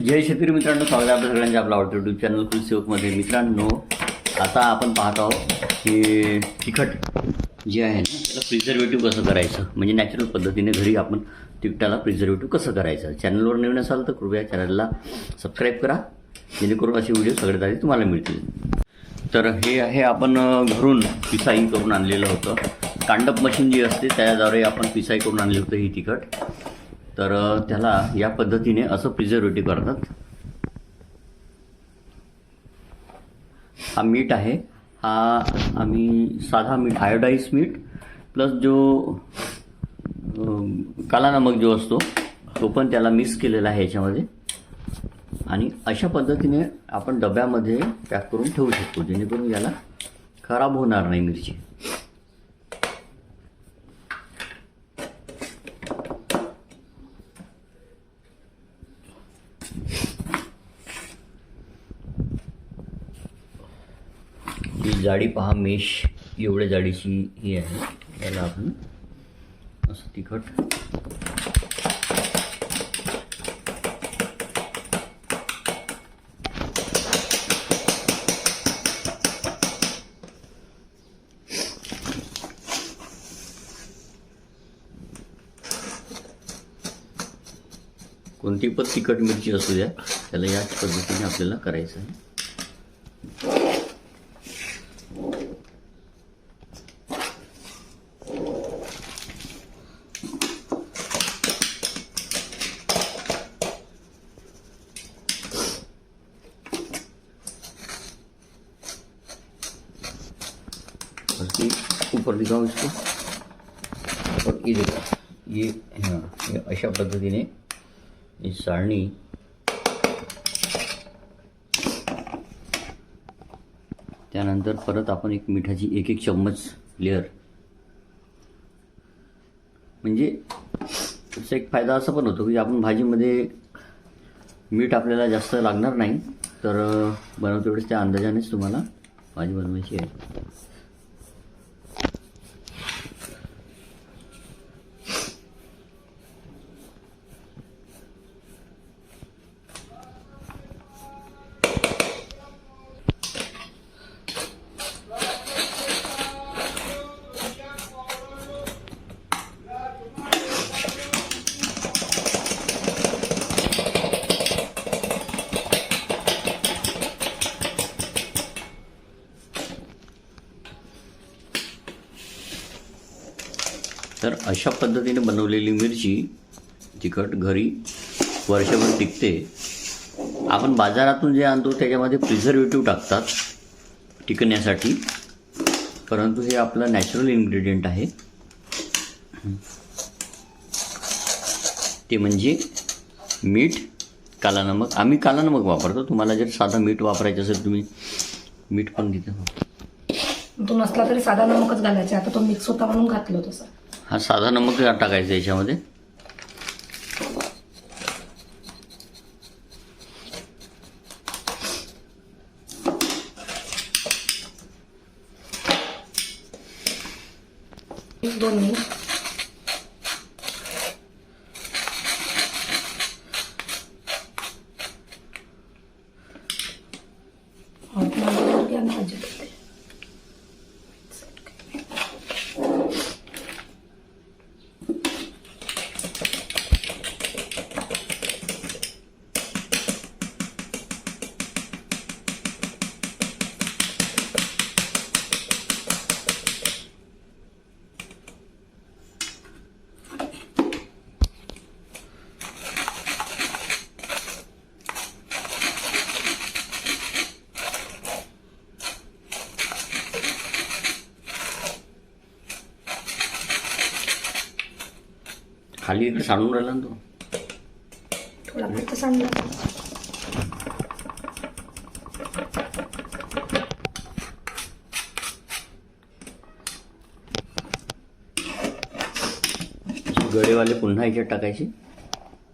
जय शेतकरी मित्रांनो स्वागत आहे आपल्या सगळ्यांच्या आपला आवडतो युट्यूब चॅनल कुलसेवकमध्ये मित्रांनो आता आपण पाहत आहोत की तिखट जे आहे ना त्याला प्रिझर्वेटिव्ह कसं करायचं? म्हणजे नॅचरल पद्धतीने घरी आपण तिखटाला प्रिझर्वेटिव्ह कसं करायचं? चॅनलवर नवीन असाल तर कृपया चॅनलला सबस्क्राईब करा. जेणेकरून असे व्हिडिओ सगळ्यात आधी तुम्हाला मिळतील. तर हे आहे आपण घरून पिसाई करून आणलेलं होतं. कांडप मशीन जी असते त्याद्वारे आपण पिसाई करून आणली होतं ही तिखट. तर त्याला या पद्धतीने असं प्रिझर्वेटिव्ह करतात. हा मीठ आहे. हा आम्ही साधा मीठ आयोडाईज मीठ प्लस जो काला नमक जो असतो तो पण त्याला मिक्स केलेला आहे याच्यामध्ये. आणि अशा पद्धतीने आपण डब्यामध्ये पॅक करून ठेवू शकतो जेणेकरून याला खराब होणार नाही मिरची ही जाडी पहा मेश एवढ्या जाडीची ही आहे. याला आपण असं तिखट कोणती पण तिखट मिरची असू द्या त्याला याच पद्धतीने आपल्याला करायचं आहे और ये ऊपर दिखाओ इसको और ये देखो ये हाँ ये अशा पद्धतीने ही चाळणी त्यानंतर परत आपण एक मिठाची एक एक चम्मच लेअर म्हणजे त्याचा एक फायदा असा पण होतो की आपण भाजीमध्ये मीठ आपल्याला जास्त लागणार नाही तर बनवतेवेळेस बनवते वेळेस त्या अंदाजानेच तुम्हाला भाजी बनवायची आहे. तर अशा पद्धतीने बनवलेली मिरची तिखट घरी वर्षभर टिकते. आपण बाजारातून जे आणतो त्याच्यामध्ये प्रिझर्वेटिव्ह टाकतात टिकण्यासाठी. परंतु हे आपलं नॅचरल इन्ग्रेडियंट आहे. ते म्हणजे मीठ काला नमक आम्ही काला नमक वापरतो. तुम्हाला जर साधा मीठ वापरायचं असेल तुम्ही मीठ पण तिथं तो नसला तरी साधा नमकच घालायचा. आता तो मिक्स होता म्हणून घातलं तसं. हा साधा नमक टाकायचा याच्यामध्ये एक दोन मिनिट हो, खाली इकडे सांडून राहिला ना तो. थोडा फक्त गडेवाले पुन्हा याच्यात टाकायचे.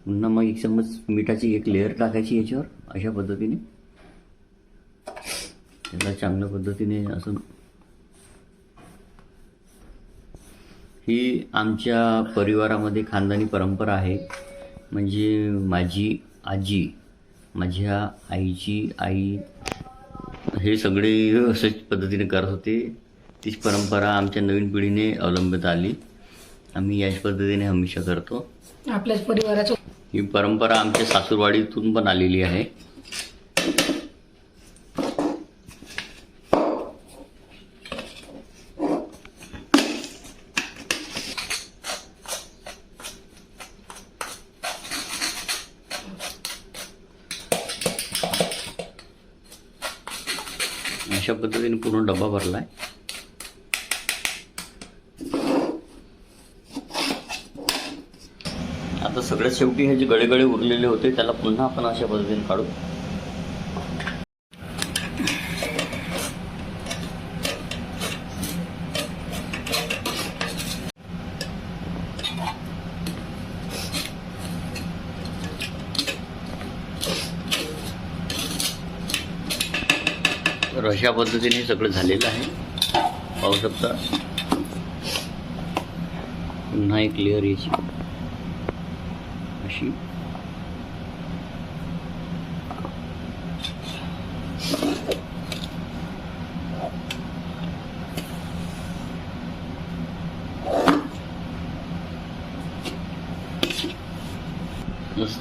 पुन्हा मग एक चम्मच मिठाची एक लेअर टाकायची याच्यावर अशा पद्धतीने. त्याला चांगल्या पद्धतीने असं ही आमच्या परिवारामध्ये खानदानी परंपरा आहे. म्हणजे माझी आजी माझ्या आईची आई हे सगळे अशाच पद्धतीने करत होते. तीच परंपरा आमच्या नवीन पिढीने अवलंबत आली. आम्ही याच पद्धतीने हमेशा करतो. आपल्याच परिवाराच्या ही परंपरा आमच्या सासूरवाडीतून पण आलेली आहे. अशा पद्धतीने पूर्ण डबा भरला आहे आता सगळ्यात शेवटी हे जे गळेगळे उरलेले होते त्याला पुन्हा आपण अशा पद्धतीने काढू. तर अशा पद्धतीने सगळं झालेलं आहे. पाहू शकता. पुन्हा एक लेअर याची अशी.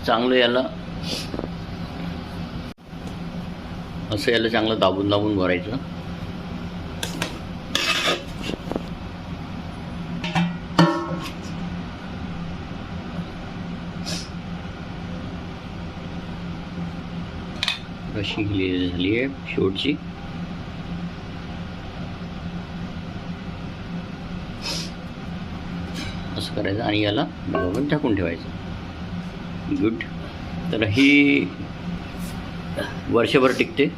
चांगलं याला असं याला चांगलं दाबून दाबून भरायचं. कशी हिलेली झाली आहे शेवटची. असं करायचं आणि याला डब्यावर टाकून ठेवायचं. गुड तर ही वर्षभर टिकते.